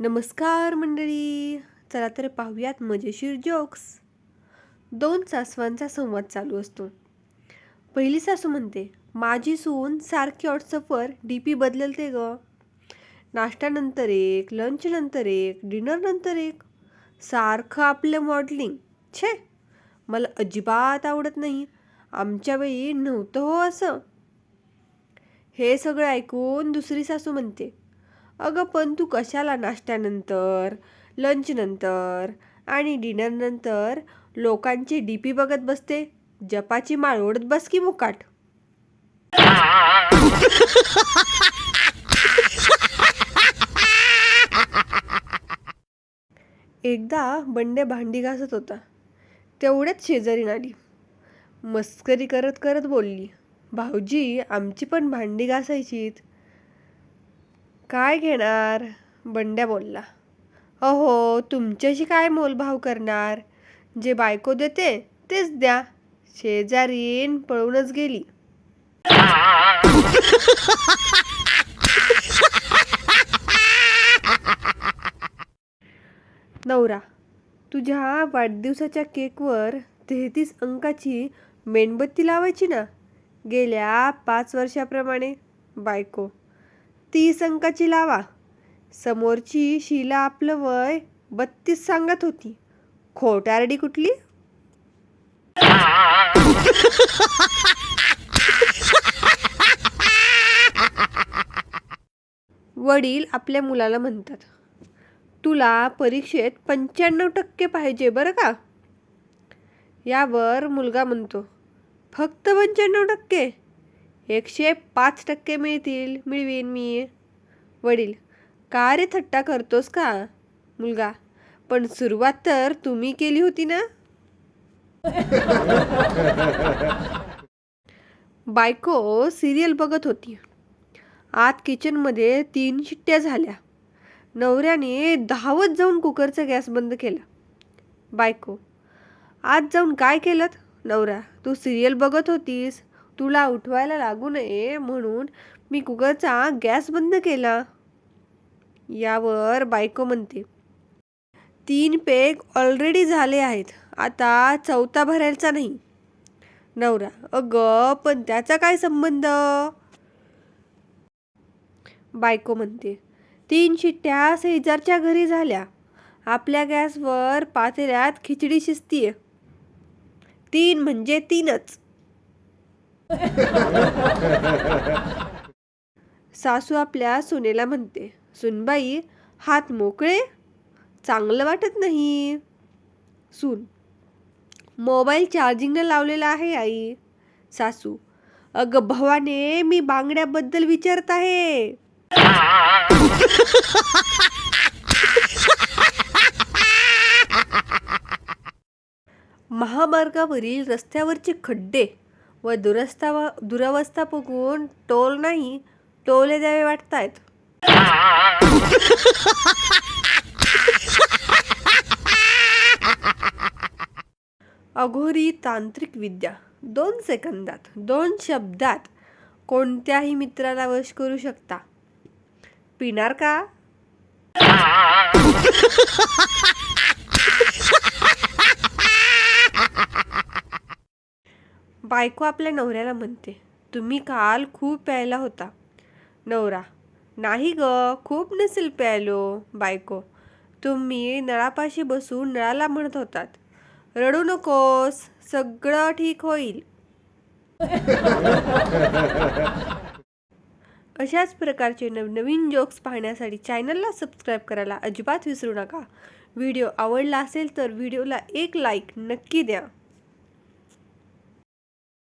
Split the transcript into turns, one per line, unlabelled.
नमस्कार मंडळी चला तर पाहूयात मजेशीर जोक्स दोन सासवांचा संवाद चालू असतो. पहिली सासू म्हणते माझी सून सारखी व्हॉट्सअपवर डी पी बदलते ग. नाश्त्यानंतर एक लंचनंतर एक डिनरनंतर एक. सारखं आपलं मॉडलिंग छे मला अजिबात आवडत नाही. आमच्या वेळी नव्हतं हो असं. हे सगळं ऐकून दुसरी सासू म्हणते अगं पण तू कशाला नाश्त्यानंतर लंचनंतर आणि डिनरनंतर लोकांची डी पी बघत बसते? जपाची माळ ओढत बस की मुकाट. एकदा बंडे भांडी घासत होता. तेवढ्यात शेजारी आली. मस्करी करत करत बोलली भाऊजी आमची पण भांडी घासायचीत. काय घेणार? बंड्या बोलला. अहो तुमच्याशी काय मोलभाव करणार? जे बायको देते तेच द्या. शेजारीन पळूनच गेली. नवरा तुझ्या वाढदिवसाच्या केकवर तेहतीस अंकाची मेणबत्ती लावायची ना? गेल्या पाच वर्षाप्रमाणे. बायको तीस अंकाची लावा. समोरची शीला आपलं वय बत्तीस सांगत होती. खोटारडी कुठली? वडील आपल्या मुलाला म्हणतात तुला परीक्षेत पंच्याण्णव टक्के पाहिजे बरं का? यावर मुलगा म्हणतो फक्त पंच्याण्णव टक्के? एकशे पाच टक्के मिळतील मिळवीन मी. वडील का रे थट्टा करतोस का? मुलगा पण सुरुवात तर तुम्ही केली होती ना? बायको सिरियल बघत होती. आत किचनमध्ये तीन शिट्ट्या झाल्या. नवऱ्याने धावत जाऊन कुकरचा गॅस बंद केला. बायको आत जाऊन काय केलं नवरा तू सिरियल बघत होतीस? तुला उठवायला लागू नये म्हणून मी कुकरचा गॅस बंद केला. यावर बायको म्हणते तीन पेग ऑलरेडी झाले आहेत. आता चौथा भरायचा नाही. नवरा अगं पण त्याचा काय संबंध? बायको म्हणते तीन शिट्ट्या शेजारच्या घरी झाल्या. आपल्या गॅसवर पातेल्यात खिचडी शिजतीये. तीन म्हणजे तीनच. सासू आपल्या सुनेला म्हणते सुनबाई हात मोकळे? चांगलं वाटत नाही. सून मोबाईल चार्जिंगला लावलेला आहे आई. सासू अगं भवाने मी बांगड्याबद्दल विचारत आहे. महामार्गावरील रस्त्यावरचे खड्डे व दुरस्ता दुरवस्था पुगवून टोल नाही टोले द्यावे वाटतायत. अघोरी तांत्रिक विद्या. दोन सेकंदात दोन शब्दात कोणत्याही मित्राला वश करू शकता. पिणार का? बायको आपल्या नवऱ्याला म्हणते तुम्ही काल खूप प्यायला होता. नवरा. नाही ग खूप नसेल प्यायलो बायको. तुम्ही नळापाशी बसून नळाला म्हणत होतात. रडू नकोस सगळं ठीक होईल. अशाच प्रकारचे नवनवीन जोक्स पाहण्यासाठी चॅनलला सबस्क्राईब करायला अजिबात विसरू नका. व्हिडिओ आवडला असेल तर व्हिडिओला एक लाईक नक्की द्या.